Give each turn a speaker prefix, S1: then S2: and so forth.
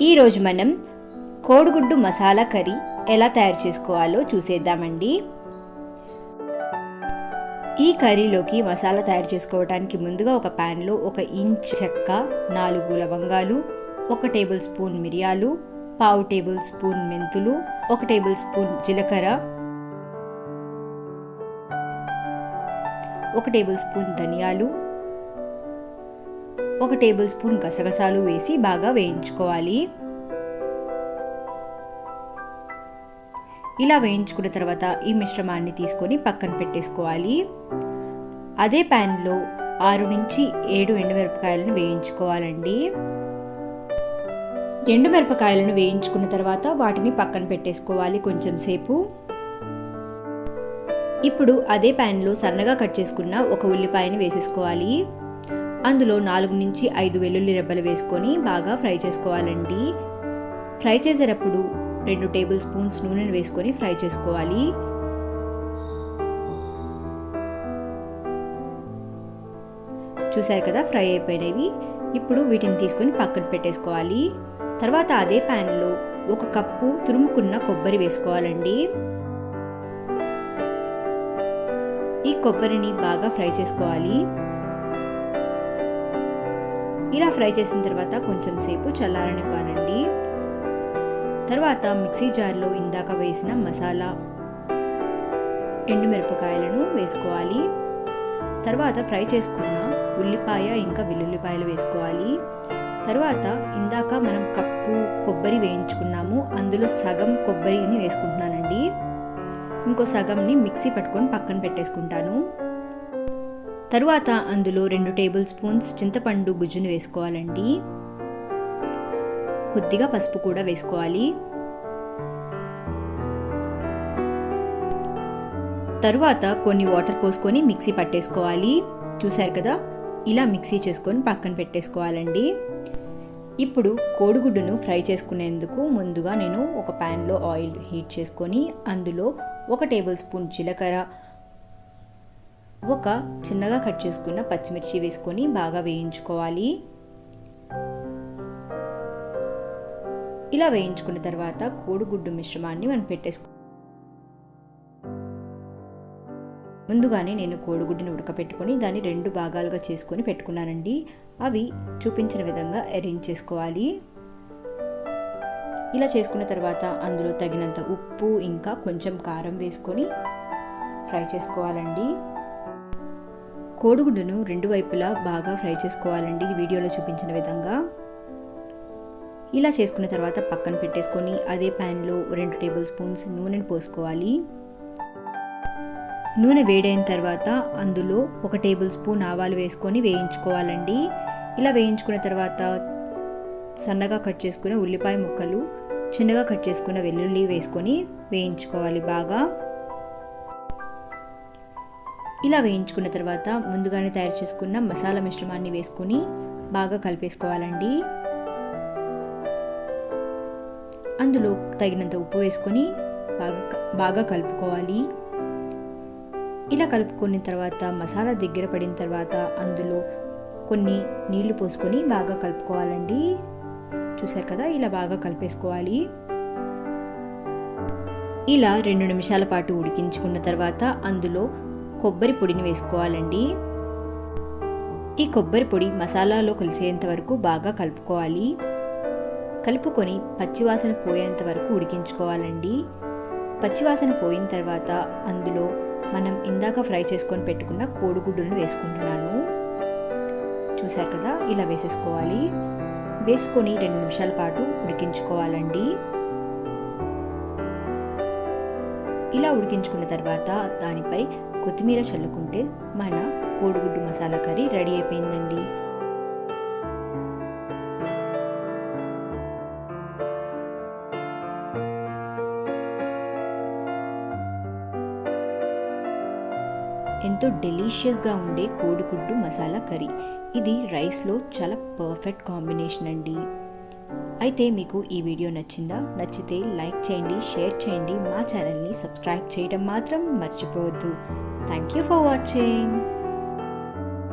S1: ఈరోజు మనం కోడిగుడ్డు మసాలా కర్రీ ఎలా తయారు చేసుకోవాలో చూసేద్దామండి. ఈ కర్రీలోకి మసాలా తయారు చేసుకోవడానికి ముందుగా ఒక ప్యాన్లో ఒక ఇంచ్ చెక్క నాలుగు లవంగాలు ఒక టేబుల్ స్పూన్ మిరియాలు పావు టేబుల్ స్పూన్ మెంతులు ఒక టేబుల్ స్పూన్ జీలకర్ర ఒక టేబుల్ స్పూన్ ధనియాలు ఒక టేబుల్ స్పూన్ గసగసాలు వేసి బాగా వేయించుకోవాలి. ఇలా వేయించుకున్న తర్వాత ఈ మిశ్రమాన్ని తీసుకొని పక్కన పెట్టేసుకోవాలి. అదే ప్యాన్లో ఆరు నుంచి ఏడు ఎండుమిరపకాయలను వేయించుకోవాలండి. ఎండుమిరపకాయలను వేయించుకున్న తర్వాత వాటిని పక్కన పెట్టేసుకోవాలి కొంచెం సేపు. ఇప్పుడు అదే ప్యాన్లో సన్నగా కట్ చేసుకున్న ఒక ఉల్లిపాయని వేసేసుకోవాలి. అందులో నాలుగు నుంచి ఐదు వెల్లుల్లి రెబ్బలు వేసుకొని బాగా ఫ్రై చేసుకోవాలండి. ఫ్రై చేసేటప్పుడు రెండు టేబుల్ స్పూన్స్ నూనెను వేసుకొని ఫ్రై చేసుకోవాలి. చూసారు కదా ఫ్రై అయిపోయినవి? ఇప్పుడు వీటిని తీసుకొని పక్కన పెట్టేసుకోవాలి. తర్వాత అదే ప్యాన్లో ఒక కప్పు తురుముకున్న కొబ్బరి వేసుకోవాలండి. ఈ కొబ్బరిని బాగా ఫ్రై చేసుకోవాలి. ఇలా ఫ్రై చేసిన తర్వాత కొంచెం సేపు చల్లారనివ్వాలండి. తర్వాత మిక్సీ జార్లో ఇందాక వేసిన మసాలా ఎండుమిరపకాయలను వేసుకోవాలి. తర్వాత ఫ్రై చేసుకున్న ఉల్లిపాయ ఇంకా వెల్లుల్లిపాయలు వేసుకోవాలి. తర్వాత ఇందాక మనం కప్పు కొబ్బరి వేయించుకున్నాము. అందులో సగం కొబ్బరిని వేసుకుంటున్నానండి. ఇంకో సగంని మిక్సీ పట్టుకొని పక్కన పెట్టేసుకుంటాను. తరువాత అందులో రెండు టేబుల్ స్పూన్స్ చింతపండు గుజ్జును వేసుకోవాలండి. కొద్దిగా పసుపు కూడా వేసుకోవాలి. తరువాత కొన్ని వాటర్ పోసుకొని మిక్సీ పట్టేసుకోవాలి. చూశారు కదా? ఇలా మిక్సీ చేసుకొని పక్కన పెట్టేసుకోవాలండి. ఇప్పుడు కోడిగుడ్డును ఫ్రై చేసుకునేందుకు ముందుగా నేను ఒక ప్యాన్లో ఆయిల్ హీట్ చేసుకొని అందులో ఒక టేబుల్ స్పూన్ జీలకర్ర ఒక చిన్నగా కట్ చేసుకున్న పచ్చిమిర్చి వేసుకొని బాగా వేయించుకోవాలి. ఇలా వేయించుకున్న తర్వాత కోడిగుడ్డు మిశ్రమాన్ని మనం పెట్టేసుకో ముందుగానే నేను కోడిగుడ్డుని ఉడకపెట్టుకొని దాన్ని రెండు భాగాలుగా చేసుకొని పెట్టుకున్నానండి. అవి చూపించిన విధంగా అరేంజ్ చేసుకోవాలి. ఇలా చేసుకున్న తర్వాత అందులో తగినంత ఉప్పు ఇంకా కొంచెం కారం వేసుకొని ఫ్రై చేసుకోవాలండి. కోడిగుడ్డును రెండు వైపులా బాగా ఫ్రై చేసుకోవాలండి. వీడియోలో చూపించిన విధంగా ఇలా చేసుకున్న తర్వాత పక్కన పెట్టేసుకొని అదే ప్యాన్లో రెండు టేబుల్ స్పూన్స్ నూనెను పోసుకోవాలి. నూనె వేడైన తర్వాత అందులో ఒక టేబుల్ స్పూన్ ఆవాలు వేసుకొని వేయించుకోవాలండి. ఇలా వేయించుకున్న తర్వాత సన్నగా కట్ చేసుకున్న ఉల్లిపాయ ముక్కలు చిన్నగా కట్ చేసుకున్న వెల్లుల్లి వేసుకొని వేయించుకోవాలి బాగా. ఇలా వేయించుకున్న తర్వాత ముందుగానే తయారు చేసుకున్న మసాలా మిశ్రమాన్ని వేసుకొని బాగా కలిపేసుకోవాలండి. అందులో తగినంత ఉప్పు వేసుకొని బాగా బాగా కలుపుకోవాలి. ఇలా కలుపుకున్న తర్వాత మసాలా దగ్గర పడిన తర్వాత అందులో కొన్ని నీళ్ళు పోసుకొని బాగా కలుపుకోవాలండి. చూసారు కదా ఇలా బాగా కలిపేసుకోవాలి. ఇలా రెండు నిమిషాల పాటు ఉడికించుకున్న తర్వాత అందులో కొబ్బరి పొడిని వేసుకోవాలండి. ఈ కొబ్బరి పొడి మసాలాలో కలిసేంత వరకు బాగా కలుపుకోవాలి. కలుపుకొని పచ్చివాసన పోయేంత వరకు ఉడికించుకోవాలండి. పచ్చివాసన పోయిన తర్వాత అందులో మనం ఇందాక ఫ్రై చేసుకొని పెట్టుకున్న కోడిగుడ్డులను వేసుకుంటున్నాను. చూసారు కదా ఇలా వేసేసుకోవాలి. వేసుకొని రెండు నిమిషాల పాటు ఉడికించుకోవాలండి. ఇలా ఉడికించుకున్న తర్వాత దానిపై కొత్తిమీర చల్లుకుంటే మన కోడిగుడ్డు మసాలా కర్రీ రెడీ అయిపోయిందండి. ఎంతో డెలీషియస్గా ఉండే కోడిగుడ్డు మసాలా కర్రీ. ఇది రైస్లో చాలా పర్ఫెక్ట్ కాంబినేషన్ అండి. అయితే మీకు ఈ వీడియో నచ్చిందా? నచ్చితే లైక్ చేయండి షేర్ చేయండి. మా ఛానల్ని సబ్స్క్రైబ్ చేయడం మాత్రం మర్చిపోవద్దు. Thank you for watching.